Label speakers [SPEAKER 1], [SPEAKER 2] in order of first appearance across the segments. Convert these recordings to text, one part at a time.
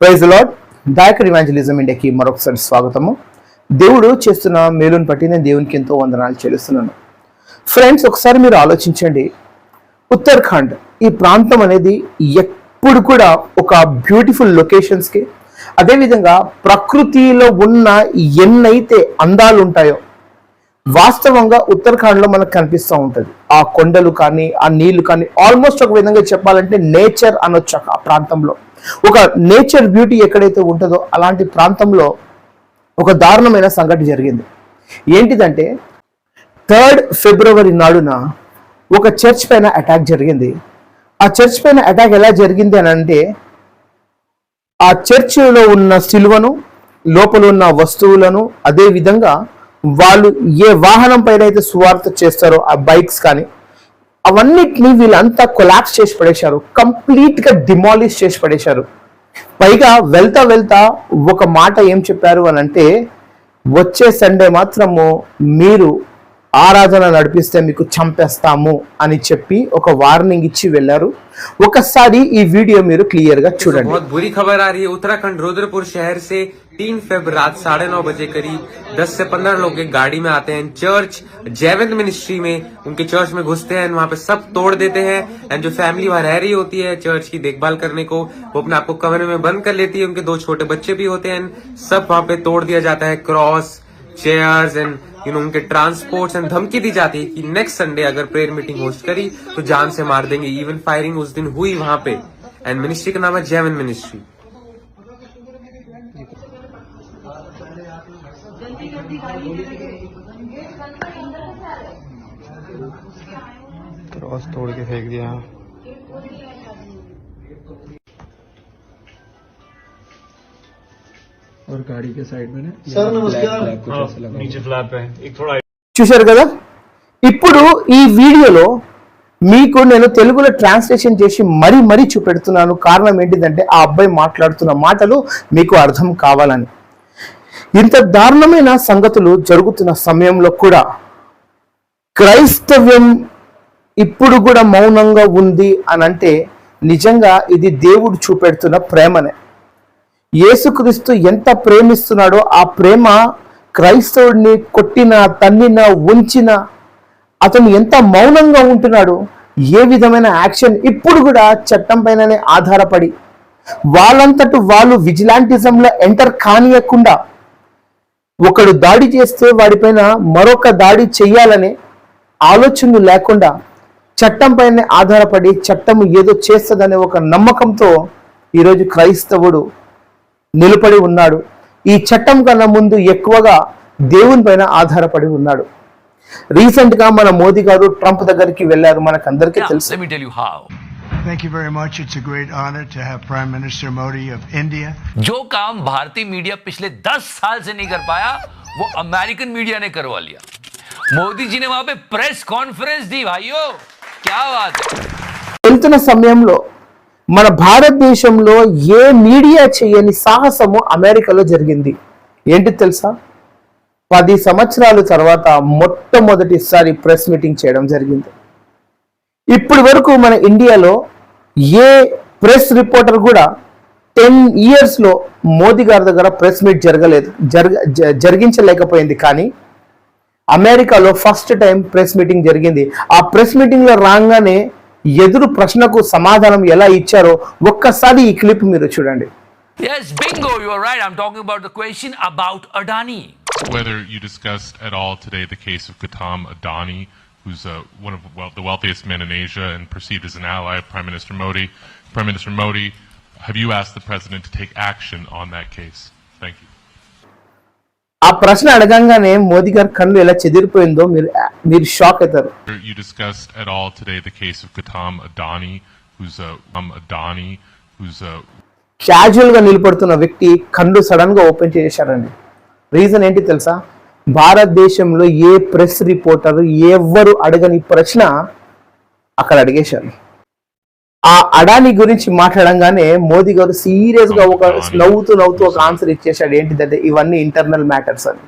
[SPEAKER 1] Praise lord Dayakar evangelism ఇండియాకి మరొకసారి స్వాగతము. దేవుడు చేస్తున్న మేలుని బట్టి నేను దేవునికి ఎంతో వందనాలు చెల్లిస్తున్నాను. ఫ్రెండ్స్ ఒకసారి మీరు ఆలోచించండి. ఉత్తరాఖండ్ ఈ ప్రాంతం అనేది ఎప్పుడు కూడా ఒక బ్యూటిఫుల్ లొకేషన్స్కి అదేవిధంగా ప్రకృతిలో ఉన్న ఎన్నైతే అందాలు ఉంటాయో వాస్తవంగా ఉత్తరాఖండ్లో మనకు కనిపిస్తూ ఉంటది. ఆ కొండలు కానీ ఆ నీళ్ళు కానీ ఆల్మోస్ట్ ఒక విధంగా చెప్పాలంటే నేచర్ అనొచ్చు ఆ ప్రాంతంలో. ఒక నేచర్ బ్యూటీ ఎక్కడైతే ఉంటుందో అలాంటి ప్రాంతంలో ఒక దారుణమైన సంఘటన జరిగింది. ఏంటిదంటే థర్డ్ ఫిబ్రవరి నాడున ఒక చర్చ్ పైన అటాక్ జరిగింది. ఆ చర్చ్ పైన అటాక్ ఎలా జరిగింది అని అంటే ఆ చర్చిలో ఉన్న సిలువను లోపల ఉన్న వస్తువులను అదే విధంగా వాళ్ళు ఏ వాహనం పైన అయితే సువార్త చేస్తారో ఆ బైక్స్ కానీ అవన్నిటిని వీళ్ళంతా కొలాప్స్ చేసి పడేశారు. కంప్లీట్గా డిమాలిష్ చేసి పడేశారు. పైగా వెళ్తా వెళ్తా ఒక మాట ఏం చెప్పారు అని అంటే వచ్చే సండే మాత్రము మీరు ఆరాధన నడిపిస్తే మీకు చంపేస్తాము అని చెప్పి ఒక వార్నింగ్ ఇచ్చి వెళ్ళారు ఒకసారి ఈ వీడియో మీరు క్లియర్ గా
[SPEAKER 2] तो
[SPEAKER 1] చూడండి
[SPEAKER 2] बहुत बुरी खबर आ रही है उत्तराखंड रुद्रपुर शहर से तीन फेब रात साढ़े नौ बजे करीब दस से पंद्रह लोग एक गाड़ी में आते हैं चर्च जैविंद मिनिस्ट्री में उनके चर्च में घुसते हैं वहां पे सब तोड़ देते हैं एंड जो फैमिली वहां रह रही होती है चर्च की देखभाल करने को वो अपने आप को कमरे में बंद कर लेती है उनके दो छोटे बच्चे भी होते हैं सब वहां पे तोड़ दिया जाता है cross chairs and you know उनके ट्रांसपोर्ट्स एंड धमकी दी जाती है कि नेक्स्ट संडे अगर प्रेयर मीटिंग होस्ट करी तो जान से मार देंगे। इवन फायरिंग उस दिन हुई वहाँ पे। एंड मिनिस्ट्री का नाम है जैवन मिनिस्ट्री
[SPEAKER 3] क्रॉस तोड़ के फेंक दिया। और गाड़ी के साइड में ना
[SPEAKER 4] सर, नमस्कार।
[SPEAKER 3] ब्लैक कुछ ऐसा लगा
[SPEAKER 5] नीचे
[SPEAKER 3] हुआ।
[SPEAKER 5] फ्लैप है एक थोड़ा
[SPEAKER 1] చూశారు కదా ఇప్పుడు ఈ వీడియోలో మీకు నేను తెలుగులో ట్రాన్స్లేషన్ చేసి మరీ మరీ చూపెడుతున్నాను కారణం ఏంటిదంటే ఆ అబ్బాయి మాట్లాడుతున్న మాటలు మీకు అర్థం కావాలని ఇంత దారుణమైన సంగతులు జరుగుతున్న సమయంలో కూడా క్రైస్తవ్యం ఇప్పుడు కూడా మౌనంగా ఉంది అని అంటే నిజంగా ఇది దేవుడు చూపెడుతున్న ప్రేమనే యేసుక్రీస్తు ఎంత ప్రేమిస్తున్నాడో ఆ ప్రేమ క్రైస్తవుడిని కొట్టిన తన్నిన ఉంచిన అతను ఎంత మౌనంగా ఉంటున్నాడు ఏ విధమైన యాక్షన్ ఇప్పుడు కూడా చట్టం పైననే ఆధారపడి వాళ్ళంతట వాళ్ళు విజిలాంటిజంలో ఎంటర్ కానియకుండా ఒకడు దాడి చేస్తే వాడిపైన మరొక దాడి చేయాలనే ఆలోచనలు లేకుండా చట్టం పైన ఆధారపడి చట్టం ఏదో చేస్తుందనే ఒక నమ్మకంతో ఈరోజు క్రైస్తవుడు నిలబడి ఉన్నాడు ఈ చట్టం కన్నా ముందు ఎక్కువగా దేవుని పైన ఆధారపడి ఉన్నాడు రీసెంట్ గా మన మోదీ గారు ట్రంప్ దగ్గరికి వెళ్ళారు మనకందరికీ తెలుసు
[SPEAKER 6] Let me tell you how.
[SPEAKER 4] Thank you very much. It's a great honor to have Prime Minister Modi of India.
[SPEAKER 6] जो काम भारतीय मीडिया पिछले 10 साल से नहीं कर पाया वो अमेरिकन मीडिया ने करवा लिया मोदी जी ने वहां पे प्रेस कॉन्फ्रेंस दी भाइयों क्या बात है
[SPEAKER 1] వెళ్తున్న సమయంలో మన భారతదేశంలో ఏ మీడియా చేయని సాహసము అమెరికాలో జరిగింది. ఏంటి తెలుసా? పది సంవత్సరాల తర్వాత మొట్టమొదటిసారి ప్రెస్ మీటింగ్ చేయడం జరిగింది. ఇప్పటి వరకు మన ఇండియాలో ఏ ప్రెస్ రిపోర్టర్ కూడా టెన్ ఇయర్స్లో మోదీ గారి దగ్గర ప్రెస్ మీట్ జరగలేదు. జరగ జరిగించలేకపోయింది కానీ అమెరికాలో ఫస్ట్ టైం ప్రెస్ మీటింగ్ జరిగింది. ఆ ప్రెస్ మీటింగ్లో రాగానే ఎదురు ప్రశ్నకు సమాధానం ఎలా ఇచ్చారో ఒక్కసారి ఈ క్లిప్ మీరు చూడండి
[SPEAKER 6] Yes, bingo, you're right. I'm talking about the question about Adani.
[SPEAKER 7] whether you discussed at all today the case of Gautam Adani, who's uh, one of well, the wealthiest men in Asia and perceived as an ally of Prime Minister Modi. Prime Minister Modi, have you asked the president to take action on that case? Thank you.
[SPEAKER 1] ఆ ప్రశ్న అడగంగానే మోదీ గారి కళ్ళు ఎలా చెదిరిపోయిందో మీరు మీరు shock అవుతారు.
[SPEAKER 7] Whether You discussed at all today the case of Gautam Adani, who's um, Adani, who's
[SPEAKER 1] క్యాజువల్గా నిలబడుతున్న వ్యక్తి కళ్ళు సడన్గా ఓపెన్ చేశారండి. రీజన్ ఏంటి తెలుసా? భారతదేశంలో ఏ ప్రెస్ రిపోర్టర్ ఎవ్వరు అడగని ప్రశ్న అక్కడ అడిగేశారు. ఆ అడాని గురించి మాట్లాడంగానే మోదీ గారు సీరియస్ గా ఒక నవ్వుతూ నవ్వుతూ ఒక ఆన్సర్ ఇచ్చేశాడు ఏంటిదంటే ఇవన్నీ ఇంటర్నల్ మ్యాటర్స్ అని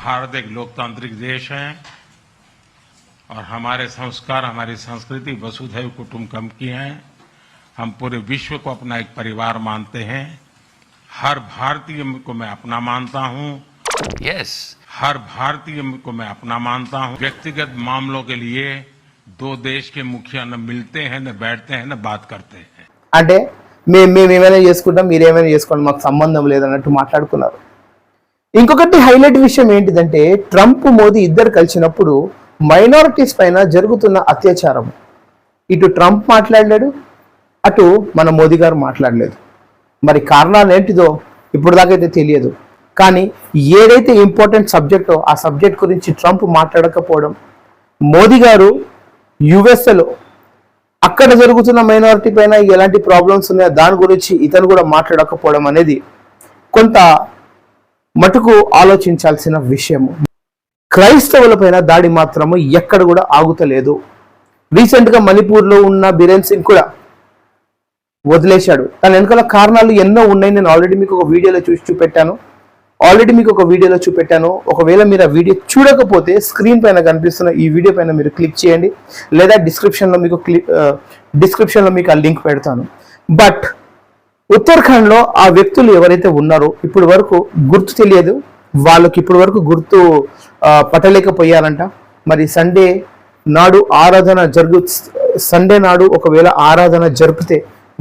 [SPEAKER 8] भारत एक लोकतांत्रिक देश है और हमारे संस्कार हमारी संस्कृति वसुधैव कुटुंबकम की है हम पूरे विश्व को अपना एक परिवार मानते हैं हर भारतीय को मैं अपना मानता हूं
[SPEAKER 6] यस
[SPEAKER 8] हर भारतीय को मैं अपना मानता हूं व्यक्तिगत मामलों के लिए दो देश के मुखिया न मिलते हैं न बैठते हैं न बात करते हैं
[SPEAKER 1] అంటే మేము మేము ఏమైనా చేసుకుంటాం మీరు ఏమైనా చేసుకోండి మాకు సంబంధం లేదన్నట్టు మాట్లాడుకున్నారు ఇంకొకటి హైలైట్ విషయం ఏంటిదంటే ట్రంప్ మోదీ ఇద్దరు కలిసినప్పుడు మైనారిటీస్ పైన జరుగుతున్న అత్యాచారం ఇటు ట్రంప్ మాట్లాడలేడు అటు మన మోదీ గారు మాట్లాడలేదు మరి కారణాలు ఏంటిదో ఇప్పుడు దాకైతే తెలియదు కానీ ఏదైతే ఇంపార్టెంట్ సబ్జెక్టో ఆ సబ్జెక్ట్ గురించి ట్రంప్ మాట్లాడకపోవడం మోదీ గారు యుఎస్ఏలో అక్కడ జరుగుతున్న మైనారిటీ పైన ఎలాంటి ప్రాబ్లమ్స్ ఉన్నాయో దాని గురించి ఇతను కూడా మాట్లాడకపోవడం అనేది కొంత మటుకు ఆలోచించాల్సిన విషయము క్రైస్తవుల పైన దాడి మాత్రము ఎక్కడ కూడా ఆగుతలేదు. రీసెంట్గా మణిపూర్లో ఉన్న బిరేన్ సింగ్ కూడా వదిలేశాడు. దాని వెనుకల కారణాలు ఎన్నో ఉన్నాయి నేను ఆల్రెడీ మీకు ఒక వీడియోలో చూసి చూపెట్టాను. ఆల్రెడీ మీకు ఒక వీడియోలో చూపెట్టాను. ఒకవేళ మీరు ఆ వీడియో చూడకపోతే స్క్రీన్ పైన కనిపిస్తున్న ఈ వీడియో పైన మీరు క్లిక్ చేయండి. లేదా డిస్క్రిప్షన్లో మీకు క్లిక్ డిస్క్రిప్షన్లో మీకు ఆ లింక్ పెడతాను. బట్ ఉత్తరాఖండ్లో ఆ వ్యక్తులు ఎవరైతే ఉన్నారో ఇప్పటి వరకు గుర్తు తెలియదు. వాళ్ళకి ఇప్పటి వరకు గుర్తు పట్టలేకపోయారంట. మరి సండే నాడు ఆరాధన జరుగు సండే నాడు ఒకవేళ ఆరాధన జరిపితే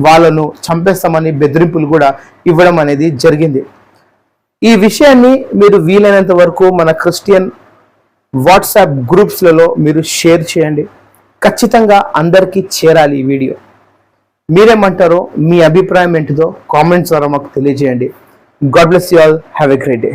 [SPEAKER 1] వాళ్ళను చంపేస్తామని బెదిరింపులు కూడా ఇవ్వడం అనేది జరిగింది. ఈ విషయాన్ని మీరు వీలైనంత వరకు మన క్రిస్టియన్ వాట్సాప్ గ్రూప్స్లలో మీరు షేర్ చేయండి. ఖచ్చితంగా అందరికీ చేరాలి ఈ వీడియో. మీరేమంటారో మీ అభిప్రాయం ఏంటిదో కామెంట్స్ ద్వారా మాకు తెలియజేయండి. God bless you all. Have a great day.